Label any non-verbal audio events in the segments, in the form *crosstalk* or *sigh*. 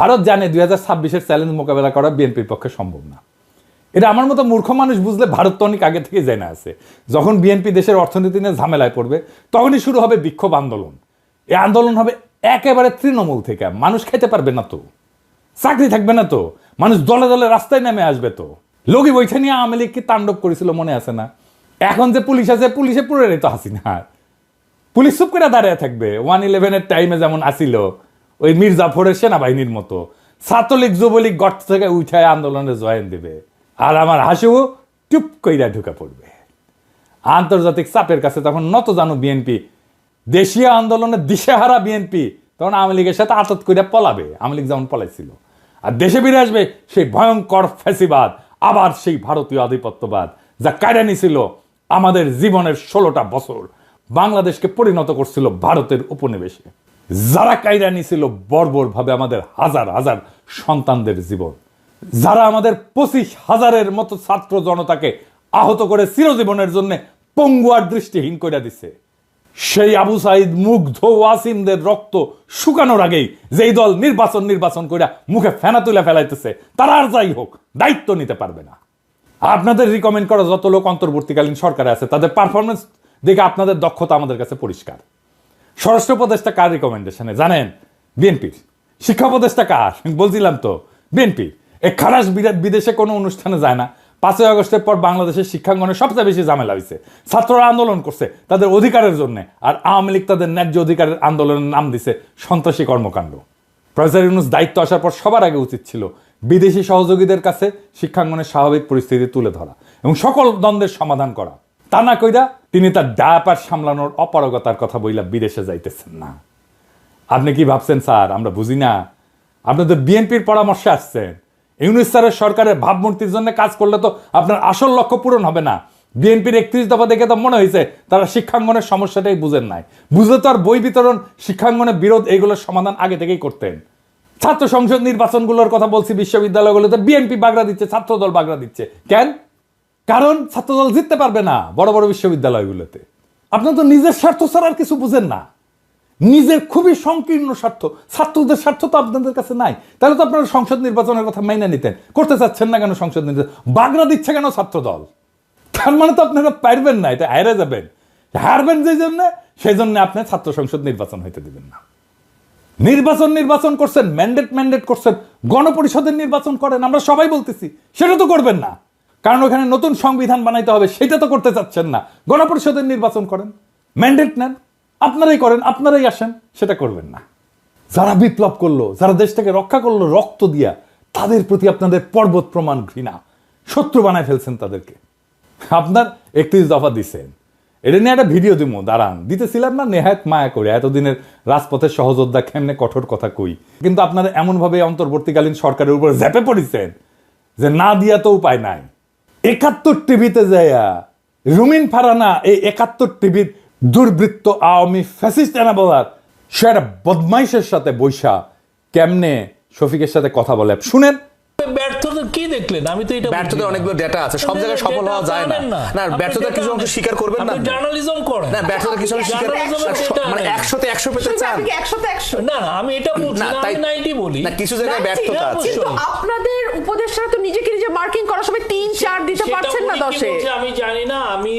ভারত জানে দুই হাজার ছাব্বিশের চ্যালেঞ্জ মোকাবেলা করা বিএনপির পক্ষে সম্ভব না। এটা আমার মতো মূর্খ মানুষ বুঝলে ভারত তো অনেক আগে থেকে জেনে আছে। যখন বিএনপি দেশের অর্থনীতি নিয়ে ঝামেলায় পড়বে, তখনই শুরু হবে বিক্ষোভ আন্দোলন। এই আন্দোলন হবে একেবারে তৃণমূল থেকে। মানুষ খেতে পারবে না তো। চাকরি থাকবে না তো। মানুষ দলে দলে রাস্তায় নেমে আসবে তো। লগি বৈঠা নিয়ে আওয়ামী লীগ কি তাণ্ডব করেছিল মনে আছে না? এখন যে পুলিশ আছে, পুলিশে পুরে তো হাসিনা। পুলিশ চুপ করে দাঁড়িয়ে থাকবে। ওয়ান ইলেভেনের টাইমে যেমন আসিল ওই মির্জাফরের সেনাবাহিনীর মতো। ছাত্রলীগ, যুবলীগ গর্ত থেকে উঠায় আন্দোলনে জয়েন দেবে। আর আমার হাসিও টুপ কইরা ঢুকে পড়বে। আন্তর্জাতিক চাপের কাছে তখন নত জানো বিএনপি দেশীয় আন্দোলনে দিশেহারা বিএনপি তখন আওয়ামী লীগের সাথে আতত করে পলাবে। আওয়ামী লীগ যেমন পলাইছিল। আর দেশে ফিরে আসবে সেই ভয়ঙ্কর ফ্যাসিবাদ, আবার সেই ভারতীয় আধিপত্যবাদ, যা কায়রানি ছিল আমাদের জীবনের ষোলোটা বছর। বাংলাদেশকে পরিণত করছিল ভারতের উপনিবেশে। যারা কায়রানি ছিল বর্বরভাবে আমাদের হাজার হাজার সন্তানদের জীবন, যারা আমাদের পঁচিশ হাজারের মতো ছাত্র জনতাকে আহত করে চিরজীবনের জন্য পঙ্গুয়ার দৃষ্টিহীন করে দিছে। সেই আবু সাইদ মুগ্ধ ওয়াসিমদের রক্ত শুকানোর আগেই যেই দল নির্বাচন নির্বাচন করে মুখে ফেনা তুলে ফেলাইতেছে, তারা আর যাই হোক, দায়িত্ব নিতে পারবে না। আপনাদের রিকমেন্ড করা যত লোক অন্তর্বর্তীকালীন সরকারে আছে, তাদের পারফরমেন্স দেখে আপনাদের দক্ষতা আমাদের কাছে পরিষ্কার। স্বরাষ্ট্র উপদেষ্টা কার রিকমেন্ডেশনে জানেন? বিএনপির। শিক্ষা উপদেষ্টা কার? বলছিলাম তো বিএনপি এই খারাস বিদেশে কোনো অনুষ্ঠানে যায় না। পাঁচই আগস্টের পর বাংলাদেশের শিক্ষাঙ্গনে সবচেয়ে বেশি ঝামেলা হয়েছে ছাত্ররা আন্দোলন করছে তাদের অধিকারের জন্য, আর আওয়ামী লীগ তাদের ন্যায্য অধিকারের আন্দোলনের নাম দিছে সন্ত্রাসী কর্মকাণ্ড। প্রফেসর ইউনুস দায়িত্ব আসার পর সবার আগে উচিত ছিল বিদেশি সহযোগীদের কাছে শিক্ষাঙ্গনের স্বাভাবিক পরিস্থিতি তুলে ধরা এবং সকল দ্বন্দ্বের সমাধান করা। তা না কইরা তিনি তার ডায়াপার সামলানোর অপারগতার কথা বইলা বিদেশে যাইতেছেন না। আপনি কি ভাবছেন, স্যার? আমরা বুঝি না। আপনি তো বিএনপির পরামর্শে আসছেন। ইউনুস স্যারের সরকারের ভাবমূর্তির জন্য কাজ করলে তো আপনার আসল লক্ষ্য পূরণ হবে না। বিএনপির একত্রিশ দফা দেখে তো মনে হয়েছে, তারা শিক্ষাঙ্গনের সমস্যাটাই বুঝেন নাই। বুঝলে তো আর বই বিতরণ, শিক্ষাঙ্গনের বিরোধ এইগুলোর সমাধান আগে থেকেই করতেন। ছাত্র সংসদ নির্বাচনগুলোর কথা বলছি, বিশ্ববিদ্যালয়গুলোতে বিএনপি বাগড়া দিচ্ছে, ছাত্রদল বাগড়া দিচ্ছে। কেন? কারণ ছাত্রদল জিততে পারবে না বড় বড় বিশ্ববিদ্যালয়গুলোতে। আপনার তো নিজের স্বার্থ ছাড়া আর কিছু বুঝেন না। নিজের খুবই সংকীর্ণ স্বার্থ। ছাত্রদের স্বার্থ তো আপনাদের কাছে নাই। তাহলে তো আপনারা সংসদ নির্বাচনের কথা মাইনে নিতেন। করতে চাচ্ছেন না কেন সংসদ নির্বাচন? বাগড়া দিচ্ছে কেন ছাত্র দল তার মানে তো আপনারা পারবেন না, এটা হারে যাবেন। হারবেন যে জন্য, সেই জন্য আপনি ছাত্র সংসদ নির্বাচন হইতে দিবেন না। নির্বাচন নির্বাচন করছেন ম্যান্ডেট ম্যান্ডেট করছেন, গণপরিষদের নির্বাচন করেন, আমরা সবাই বলতেছি, সেটা তো করবেন না। কারণ ওখানে নতুন সংবিধান বানাইতে হবে, সেটা তো করতে চাচ্ছেন না। গণপরিষদের নির্বাচন করেন, ম্যান্ডেট নেন, আপনারাই করেন, আপনারাই আসেন, সেটা করবেন না। যারা বিপ্লব করল, যারা দেশটাকে রক্ষা করল রক্ত দিয়া, তাদের প্রতি আপনাদের পর্বত প্রমাণ ঘৃণা। শত্রু বানায় ফেলছেন তাদেরকে। আপনার একত্রিশ দফা দিছেন। এটা নিয়ে একটা ভিডিও দিব দাঁড়ান। দিতেছিলাম না, নেহায়ত মায়া করে। এতদিনের রাজপথের সহযোদ্ধা কেমনে কঠোর কথা কই? কিন্তু আপনারা এমনভাবে অন্তর্বর্তীকালীন সরকারের উপর ঝেপে পড়েছেন যে না দিয়া তো উপায় নাই। একাত্তর টিভিতে যাইয়া রুমিন ফারানা এই একাত্তর টিভির দুর্বৃত্ত আওয়ামী ফ্যাসিস্ট এনা বলার সে একটা বদমাইশের সাথে বৈশা কেমনে শফিকের সাথে কথা বলে। শুনেন। দেখলেন আমি তো এটা ব্যর্থতার অনেকগুলো ডেটা আছে সব জায়গায় সফল হওয়া যায় না। না। ব্যর্থতার কিছু অংশ স্বীকার করবেন না। জার্নালিজম করেন। না ব্যর্থতার কিছু অংশ স্বীকার মানে নেই। একশোতে একশো পেতে চান। না না আমি এটা বলছি না, আমি বলি। না কিছু জায়গায় ব্যর্থতা আছে। কিন্তু আপনাদের উপদেষ্টারা তো নিজেকে নিজে মার্কিং করার সময় তিন চার দিতে পারছেন না আমি জানি না আমি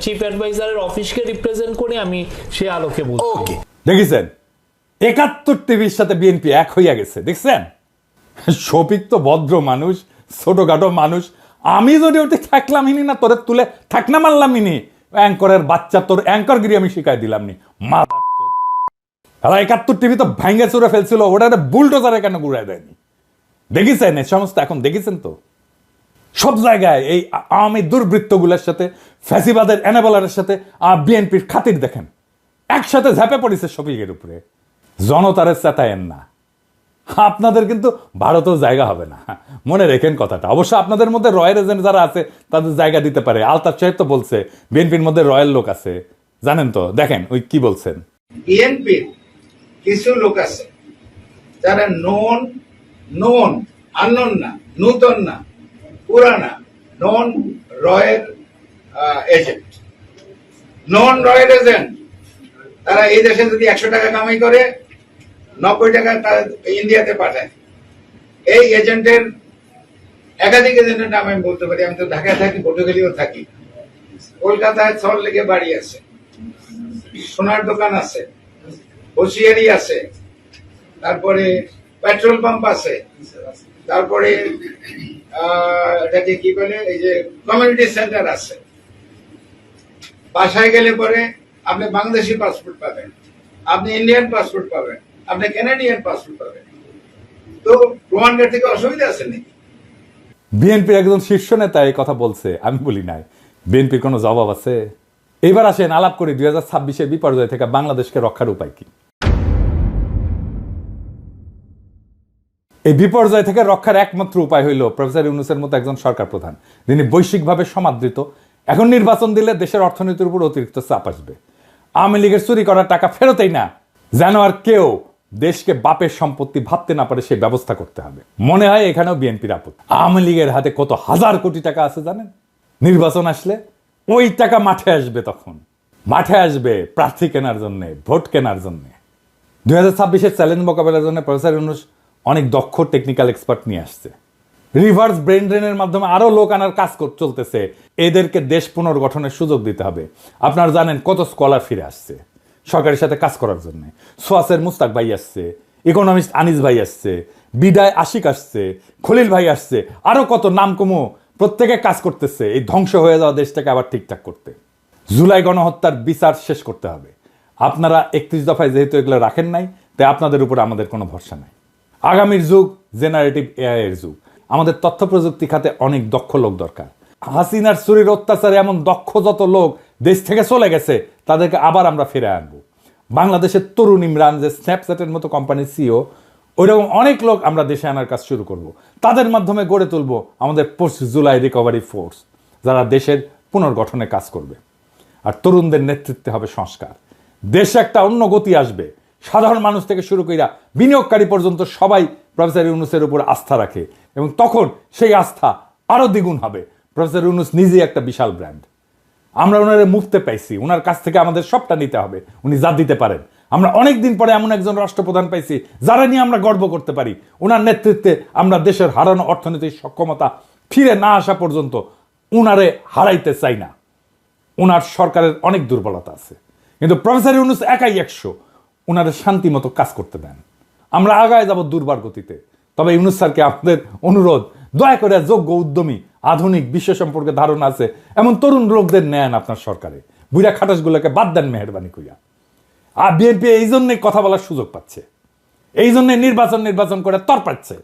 চিফ অ্যাডভাইজারের অফিসকে রিপ্রেজেন্ট করে আমি সে আলোকে বলছি। ওকে দেখেছেন? একাত্তর টিভির সাথে বিএনপি এক হইয়া গেছে দেখছেন? শফিক তো ভদ্র মানুষ ছোটখাটো মানুষ। আমি যদি ওটি থাকলামই না, তোরে তুলে থাকনা মারলামই নি অ্যাঙ্করের বাচ্চা, তোর অ্যাঙ্করগিরি আমি শিখাই দিলাম নি। মা তারা একাত্তর টিভি তো ভাঙ্গে চুরে ফেলছিল ওটা একটা বুলডোজারে কেন ঘুরাই দেয়নি দেখেছেন এই সমস্ত? এখন দেখেছেন তো? সব জায়গায় এই আওয়ামী দুর্বৃত্তগুলোর সাথে, ফ্যাসিবাদের এনাবেলারের সাথে বিএনপির খাতির দেখেন। একসাথে ঝাঁপে পড়েছে শফিকের উপরে। জনতারে চেতায়েন না। আপনাদের কিন্তু ভারতেও জায়গা হবে না। মনে রেখেন কথাটা। অবশ্য আপনাদের মধ্যে রয়্যাল এজেন্ট যারা আছে, তাদের জায়গা দিতে পারে। আলতাফ সাহেব তো বলছে, বিএনপির মধ্যে রয়্যাল লোক আছে। জানেন তো? দেখেন, ওই কি বলছেন? কিছু লোক আছে, যারা নন নন আনন না, নূতন না, পুরানা, নন রয়ের এজেন্ট। নন রয়ের এজেন্ট, তারা এই দেশে যদি একশো টাকা কামাই করে নব্বই টাকা তারা ইন্ডিয়াতে পাঠায়। এই এজেন্টের একাধিক এজেন্টের নাম আমি বলতে পারি, আমি তো ঢাকায় থাকি পটুখালিও থাকি। কলকাতায় সল্ট লেকে বাড়ি আছে। সোনার দোকান আছে, হোসিয়ারি আছে, তারপরে পেট্রোল পাম্প আছে, তারপরে এটাকে কি বলে, এই যে কমিউনিটি সেন্টার আছে। বাসায় গেলে পরে আপনি বাংলাদেশি পাসপোর্ট পাবেন, আপনি ইন্ডিয়ান পাসপোর্ট পাবেন। আপনি কানাডিয়ান পাসপোর্ট পাবেন। তো থেকে অসুবিধা আছে নাকি? বিএনপির একজন শীর্ষ নেতা এই কথা বলছে, আমি বলি নাই। বিএনপির কোনো জবাব আছে? এবার আসেন আলাপ করি দুই হাজার ছাব্বিশের বিপর্যয় থেকে বাংলাদেশকে রক্ষার উপায় কি? এই বিপর্যয় থেকে রক্ষার একমাত্র উপায় হইল প্রফেসর ইউনুসের মতো একজন সরকার প্রধান। যিনি বৈশ্বিকভাবে সমাদৃত। এখন নির্বাচন দিলে দেশের অর্থনীতির উপর অতিরিক্ত চাপ আসবে। আওয়ামী লীগের চুরি করার টাকা ফেরতেই না। যেন আর কেউ দেশকে বাপের সম্পত্তি ভাবতে না পারে সেই ব্যবস্থা করতে হবে। মনে হয় এখানেও বিএনপির আপদ আওয়ামী লীগের হাতে কত হাজার কোটি টাকা আছে জানেন? নির্বাচন আসলে ওই টাকা মাঠে আসবে তখন। মাঠে আসবে প্রার্থী কেনার জন্য, ভোট কেনার জন্য। দুই হাজার ছাব্বিশের চ্যালেঞ্জ মোকাবেলার জন্য প্রফেসর ইউনুস অনেক দক্ষ টেকনিক্যাল এক্সপার্ট নিয়ে আসছে। রিভার্স ব্রেন ড্রেনের মাধ্যমে আরও লোক আনার কাজ চলতেছে। এদেরকে দেশ পুনর্গঠনের সুযোগ দিতে হবে। আপনারা জানেন কত স্কলার ফিরে আসছে। সরকারের সাথে কাজ করার জন্য। সোয়াসের মুস্তাক ভাই আসছে, ইকোনমিস্ট আনিস ভাই আসছে, বিদায় আশিক আসছে, খলিল ভাই আসছে, আরও কত নাম কমো, প্রত্যেকে কাজ করতেছে, এই ধ্বংস হয়ে যাওয়া দেশটাকে আবার ঠিকঠাক করতে। জুলাই গণহত্যার বিচার শেষ করতে হবে। আপনারা একত্রিশ দফায় যেহেতু এগুলো রাখেন নাই, তাই আপনাদের উপর আমাদের কোনো ভরসা নাই। আগামীর যুগ জেনারেটিভ এআই এর যুগ। আমাদের তথ্য প্রযুক্তি খাতে অনেক দক্ষ লোক দরকার। হাসিনার চুরির অত্যাচারে এমন দক্ষ যত লোক দেশ থেকে চলে গেছে, তাদেরকে আবার আমরা ফিরে আনব। বাংলাদেশের তরুণ ইমরান যে স্ন্যাপচ্যাটের মতো কোম্পানির সিও ওইরকম অনেক লোক আমরা দেশে আনার কাজ শুরু করব। তাদের মাধ্যমে গড়ে তুলব আমাদের পোস্ট জুলাই রিকভারি ফোর্স যারা দেশের পুনর্গঠনে কাজ করবে। আর তরুণদের নেতৃত্বে হবে সংস্কার। দেশে একটা অন্য গতি আসবে। সাধারণ মানুষ থেকে শুরু কইরা বিনিয়োগকারী পর্যন্ত সবাই প্রফেসর ইউনুসের উপর আস্থা রাখে। এবং তখন সেই আস্থা আরও দ্বিগুণ হবে। প্রফেসর ইউনুস নিজেই একটা বিশাল ব্র্যান্ড আমরা ওনারে মুক্তে পাইছি। ওনার কাছ থেকে আমাদের সবটা নিতে হবে। উনি যা দিতে পারেন। আমরা অনেক দিন পরে এমন একজন রাষ্ট্রপ্রধান পাইছি, যারা নিয়ে আমরা গর্ব করতে পারি। ওনার নেতৃত্বে আমরা দেশের হারানো অর্থনৈতিক সক্ষমতা ফিরে না আসা পর্যন্ত উনারে হারাইতে চাই না। ওনার সরকারের অনেক দুর্বলতা আছে। কিন্তু প্রফেসর ইউনুস একাই একশো। ওনারে শান্তি মতো কাজ করতে দেন। আমরা আগায় যাব দুর্বার গতিতে। তবে ইউনুস স্যারকে আপনাদের অনুরোধ, দয়া করে যোগ্য উদ্যমী আধুনিক বিশ্ব সম্পর্কে ধারণা আছে, এমন তরুণ লোকদের নেন আপনার সরকারে। বুড়া খাটাসগুলোকে বাদ দেন মেহরবানি কইয়া আর বিএনপি এই জন্যই কথা বলার সুযোগ পাচ্ছে। এই জন্যে নির্বাচন নির্বাচন করে তর পাচ্ছে।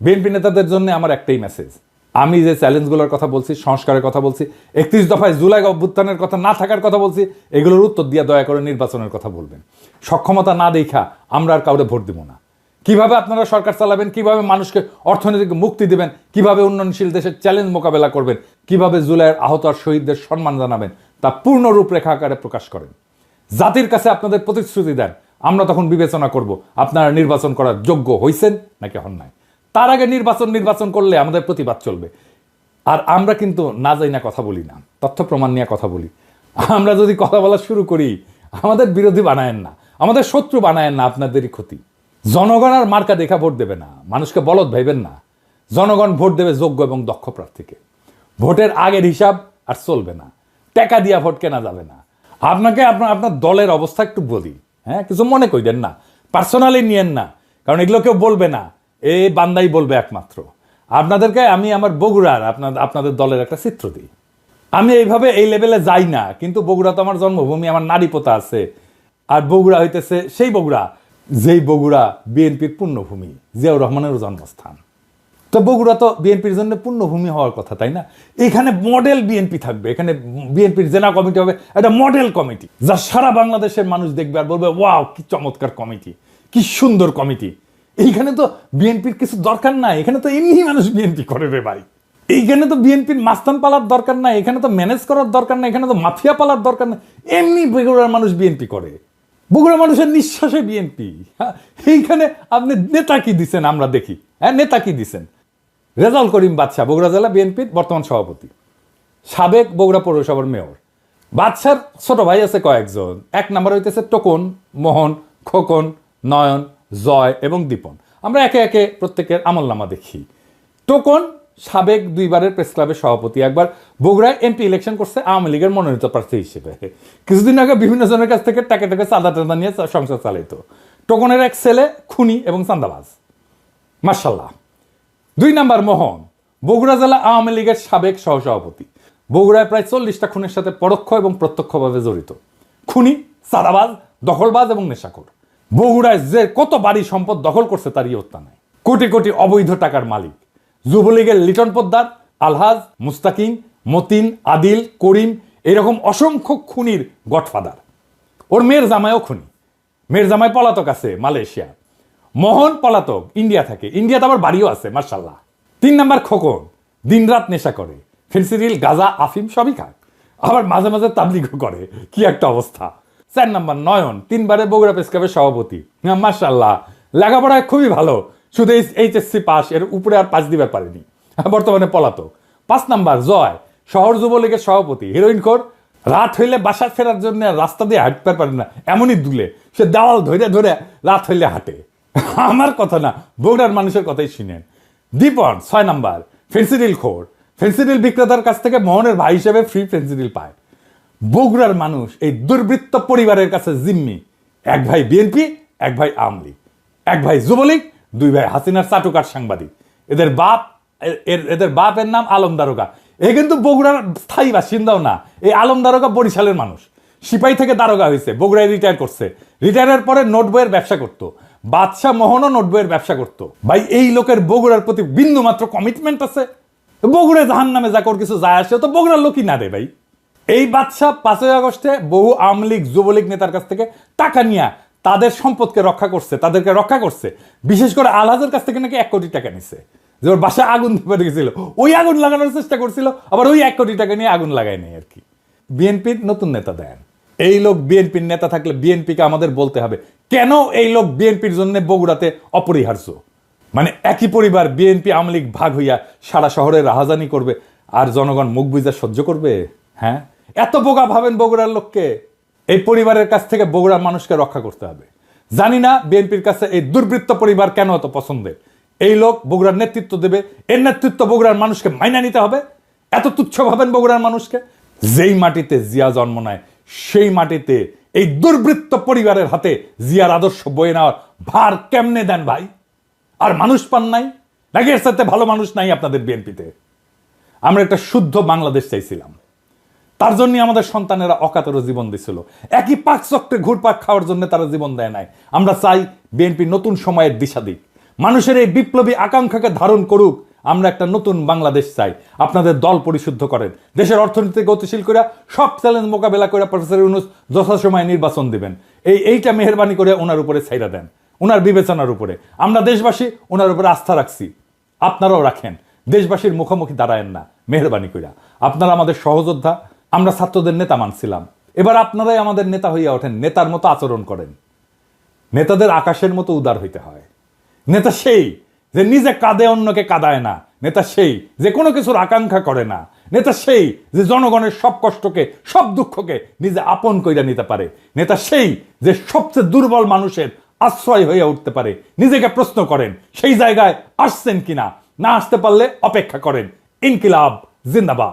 বিএনপি নেতাদের জন্য আমার একটাই মেসেজ আমি যে চ্যালেঞ্জগুলোর কথা বলছি, সংস্কারের কথা বলছি, একত্রিশ দফায় জুলাই অভ্যুত্থানের কথা না থাকার কথা বলছি, এগুলোর উত্তর দিয়ে দয়া করে নির্বাচনের কথা বলবেন। সক্ষমতা না দেখা আমরা আর কাউরে ভোট দিব না। কীভাবে আপনারা সরকার চালাবেন, কীভাবে মানুষকে অর্থনৈতিক মুক্তি দিবেন, কীভাবে উন্নয়নশীল দেশের চ্যালেঞ্জ মোকাবেলা করবেন, কীভাবে জুলাইয়ের আহত আর শহীদদের সম্মান জানাবেন, তা পূর্ণ রূপরেখা আকারে প্রকাশ করেন। জাতির কাছে আপনাদের প্রতিশ্রুতি দেন, আমরা তখন বিবেচনা করব, আপনারা নির্বাচন করার যোগ্য হইছেন নাকি হন নাই। তার আগে নির্বাচন নির্বাচন করলে আমাদের প্রতিবাদ চলবে। আর আমরা কিন্তু না যাই না কথা বলি না, তথ্য প্রমাণ নিয়ে কথা বলি। আমরা যদি কথা বলা শুরু করি, আমাদের বিরোধী বানায়েন না, আমাদের শত্রু বানায়েন না, আপনাদেরই ক্ষতি। জনগণ আর মার্কা দেখা ভোট দেবে না। মানুষকে বলদ ভাইবেন না। জনগণ ভোট দেবে যোগ্য এবং দক্ষ প্রার্থীকে। ভোটের আগের হিসাব আর চলবে না। টাকা দিয়া ভোট কেনা যাবে না। আপনাকে আপনার আপনার দলের অবস্থা একটু বলি। হ্যাঁ কিছু মনে কইলেন না। পার্সোনালি নিয়েন না। কারণ এগুলো কেউ বলবে না। এ বান্দাই বলবে একমাত্র। আপনাদেরকে আমি আমার বগুড়ার আপনার আপনাদের দলের একটা চিত্র দিই। আমি এইভাবে এই লেভেলে যাই না। কিন্তু বগুড়া তো আমার জন্মভূমি, আমার নারী পোতা আছে। আর বগুড়া হইতেছে সেই বগুড়া। যেই বগুড়া বিএনপির পূর্ণভূমি, জিয়াউর রহমানের জন্মস্থান। তো বগুড়া তো বিএনপির জন্য পূর্ণভূমি হওয়ার কথা, তাই না? এখানে মডেল বিএনপি থাকবে, এখানে বিএনপির জেলা কমিটি হবে, একটা মডেল কমিটি যা সারা বাংলাদেশের মানুষ দেখবে আর বলবে, ওয়াও, কি চমৎকার কমিটি কি সুন্দর কমিটি এইখানে তো বিএনপির কিছু দরকার নাই, এখানে তো এমনি মানুষ বিএনপি করে রে ভাই। এইখানে তো বিএনপির মাস্তান পালার দরকার নাই, এখানে তো ম্যানেজ করার দরকার নাই, এখানে তো মাফিয়া পালার দরকার নাই, এমনি বগুড়ার মানুষ বিএনপি করে। বগুড়া মানুষের নিঃশ্বাসে বিএনপি এইখানে আপনি নেতা কি দিচ্ছেন আমরা দেখি। হ্যাঁ নেতা কি দিছেন? রেজাল করিম বাদশাহ, বগুড়া জেলা বিএনপির বর্তমান সভাপতি। সাবেক বগুড়া পৌরসভার মেয়র। বাদশার ছোট ভাই আছে কয়েকজন। এক নম্বর হইতেছে টোকন, মোহন, খোকন, নয়ন, জয় এবং দীপন। আমরা একে একে প্রত্যেকের আমলনামা দেখি। টোকন সাবেক দুইবারের প্রেস ক্লাবের সভাপতি। একবার বগুড়ায় এমপি ইলেকশন করছে আওয়ামী লীগের মনোনীত প্রার্থী হিসেবে। কিছুদিন আগে বিভিন্ন জনের কাছ থেকে টাকা টাকা চাঁদা টাদা নিয়ে সংসার চালাইতো টোকনের এক ছেলে, খুনি এবং চান্দাবাজ মার্শাল্লাহ দুই নাম্বার মোহন, বগুড়া জেলা আওয়ামী লীগের সাবেক সহসভাপতি। বগুড়ায় প্রায় চল্লিশটা খুনের সাথে পরোক্ষ এবং প্রত্যক্ষভাবে জড়িত। খুনি সাদাবাজ দখলবাজ এবং নেশাখোর। বগুড়ায় যে কত বাড়ি সম্পদ দখল করছে তারই হত্যা নাই কোটি কোটি অবৈধ টাকার মালিক। যুবলীগের লিটন পোদ্দার, আলহাজ, মুস্তাকিম, মতিন, আদিল, করিম, এরকম অসংখ্য খুনির গডফাদার। ওর মেয়ের জামাইও খুনি। মেয়ের জামাই পলাতক আছে মালয়েশিয়া। মোহন পলাতক, ইন্ডিয়া থাকে। ইন্ডিয়াতে আবার বাড়িও আছে মার্শাল্লাহ তিন নাম্বার খোকন, দিনরাত নেশা করে। ফেন্সিডিল, গাজা, আফিম সবই খায়। আবার মাঝে মাঝে তাবলিগও করে। কি একটা অবস্থা। চার নাম্বার নয়ন তিনবারে বগুড়া পেসকাপের সভাপতি। মার্শাল্লাহ লেখাপড়ায় খুবই ভালো। শুধু এই এইচএসসি পাস, এর উপরে আর পাস দিবার পারেনি। *laughs* বর্তমানে পলাতক। পাঁচ নাম্বার, জয়। শহর যুবলীগের সভাপতি, হিরোইন খোর রাত হইলে বাসা ফেরার জন্য রাস্তা দিয়ে হাঁটতে পারে না, এমনই দুলে। সে দেওয়াল ধরে ধরে রাত হইলে হাঁটে। *laughs* আমার কথা না, বগুড়ার মানুষের কথাই শুনেন। দীপন, ছয় নাম্বার, ফেন্সিডিল খোর। ফেন্সিডিল বিক্রেতার কাছ থেকে মোহনের ভাই হিসেবে ফ্রি ফেন্সিডিল পায়। বগুড়ার মানুষ, এই দুর্বৃত্ত পরিবারের কাছে জিম্মি। এক ভাই বিএনপি, এক ভাই আওয়ামী লীগ। এক ভাই যুবলীগ দুই ভাই, হাসিনার চাটুকার সাংবাদিক। এদের বাপ এর- এদের বাপের নাম আলম দারোগা। এ কিন্তু বগুড়ার স্থায়ী বাসিন্দাও না এই আলম দারোগা বরিশালের মানুষ। সিপাহী থেকে দারোগা হয়েছে, বগুড়ায় রিটায়ার করছে। রিটায়ারের পরে নোট বইয়ের ব্যবসা করতো। বাদশাহ মোহনও নোট বইয়ের ব্যবসা করতো। ভাই, এই লোকের বগুড়ার প্রতি বিন্দু মাত্র কমিটমেন্ট আছে? বগুড়ে জাহান নামে যা কর কিছু যায় আসে তো বগুড়ার লোকই না রে ভাই। এই বাদশাহ পাঁচই আগস্টে বহু আওয়ামী লীগ, যুবলীগ নেতার কাছ থেকে টাকা নিয়ে তাদের সম্পদকে রক্ষা করছে, তাদেরকে রক্ষা করছে। বিশেষ করে আলহাজের কাছ থেকে নাকি এক কোটি টাকা নিছে। যে ওর বাসায় আগুন ধরে গেছিল ওই আগুন লাগানোর চেষ্টা করছিল, আবার ওই এক কোটি টাকা নিয়ে আগুন লাগায় নেই আর কি। বিএনপির নতুন নেতা দেন। এই লোক বিএনপির নেতা থাকলে বিএনপিকে আমাদের বলতে হবে, কেন এই লোক বিএনপির জন্য বগুড়াতে অপরিহার্য? মানে একই পরিবার বিএনপি আওয়ামী লীগ ভাগ হইয়া সারা শহরে রাহাজানি করবে, আর জনগণ মুখ বুঝা সহ্য করবে? হ্যাঁ? এত বোকা ভাবেন বগুড়ার লোককে। এই পরিবারের কাছ থেকে বগুড়ার মানুষকে রক্ষা করতে হবে। জানি না বিএনপির কাছে এই দুর্বৃত্ত পরিবার কেন এত পছন্দের। এই লোক বগুড়ার নেতৃত্ব দেবে, এর নেতৃত্ব বগুড়ার মানুষকে মাইনা নিতে হবে। এত তুচ্ছ ভাবেন বগুড়ার মানুষকে। যেই মাটিতে জিয়া জন্ম নেয়, সেই মাটিতে এই দুর্বৃত্ত পরিবারের হাতে জিয়ার আদর্শ বয়ে নেওয়ার ভার কেমনে দেন ভাই? আর মানুষ পান নাই? নাকি এর সাথে ভালো মানুষ নাই আপনাদের বিএনপিতে। আমরা একটা শুদ্ধ বাংলাদেশ চাইছিলাম। তার জন্য আমাদের সন্তানেরা অকাতর জীবন দিছিল। একই পাক চক্রে ঘুরপাক খাওয়ার জন্য তারা জীবন দেয় নাই। আমরা চাই বিএনপি নতুন সময়ের দিশা দিক। মানুষের এই বিপ্লবী আকাঙ্ক্ষাকে ধারণ করুক, আমরা একটা নতুন বাংলাদেশ চাই। আপনাদের দল পরিশুদ্ধ করেন। দেশের অর্থনীতি গতিশীল করে সব চ্যালেঞ্জ মোকাবেলা করে প্রফেসর ইউনুস যথাসময়ে নির্বাচন দিবেন। এই এইটা মেহরবানি করে ওনার উপরে ছাইরা দেন। ওনার বিবেচনার উপরে। আমরা দেশবাসী ওনার উপরে আস্থা রাখছি। আপনারাও রাখেন। দেশবাসীর মুখোমুখি দাঁড়ায়েন না, মেহরবানি কইরা। আপনারা আমাদের সহযোদ্ধা আমরা ছাত্রদের নেতা মানছিলাম। এবার আপনারাই আমাদের নেতা হইয়া ওঠেন, নেতার মতো আচরণ করেন। নেতাদের আকাশের মতো উদার হইতে হয়। নেতা সেই যে নিজে কাঁদে, অন্যকে কাঁদায় না। নেতা সেই যে কোনো কিছুর আকাঙ্ক্ষা করে না। নেতা সেই যে জনগণের সব কষ্টকে, সব দুঃখকে নিজে আপন কইরা নিতে পারে। নেতা সেই যে সবচেয়ে দুর্বল মানুষের আশ্রয় হয়ে উঠতে পারে। নিজেকে প্রশ্ন করেন, সেই জায়গায় আসছেন কিনা? না আসতে পারলে অপেক্ষা করেন। ইনকিলাব, জিন্দাবাদ।